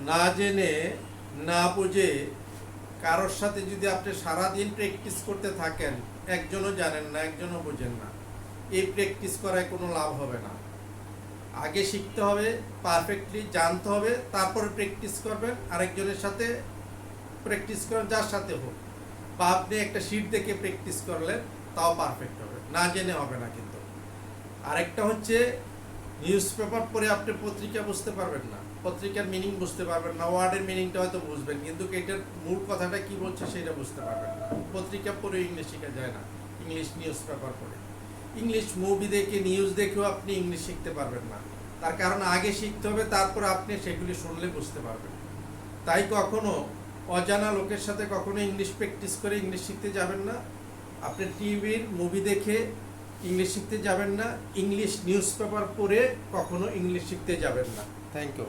না জেনে, না বুঝে কারোর সাথে যদি আপনি সারাদিন প্র্যাকটিস করতে থাকেন, একজনও জানেন না, একজনও বোঝেন না। এই প্র্যাকটিস করায় কোনো লাভ হবে না। আগে শিখতে হবে পারফেক্টলি জানতে হবে, তারপরে প্র্যাকটিস করবেন, আরেকজনের সাথে প্র্যাকটিস করেন, যার সাথে হোক। বা আপনি একটা শিট দেখে প্র্যাকটিস করলেন, তাও পারফেক্ট হবে। না জেনে হবে না কিন্তু। আরেকটা হচ্ছে নিউজ পেপার পড়ে আপনি পত্রিকা বুঝতে পারবেন না। পত্রিকার মিনিং বুঝতে পারবেন না ওয়ার্ডের মিনিংটা হয়তো বুঝবেন, কিন্তু এটার মূল কথাটা কি বলছে সেটা বুঝতে পারবেন না। পত্রিকা পড়ে ইংলিশ শেখা যায় না ইংলিশ নিউজ পেপার পড়ে। ইংলিশ মুভি দেখে নিউজ দেখেও আপনি ইংলিশ শিখতে পারবেন না। তার কারণ আগে শিখতে হবে, তারপর আপনি সেগুলি শুনলে বুঝতে পারবেন। তাই কখনো অজানা লোকের সাথে কখনো ইংলিশ প্র্যাকটিস করে ইংলিশ শিখতে যাবেন না। আপনি টিভির মুভি দেখে ইংলিশ শিখতে যাবেন না, ইংলিশ নিউজ পেপার পড়ে কখনো ইংলিশ শিখতে যাবেন না। Thank you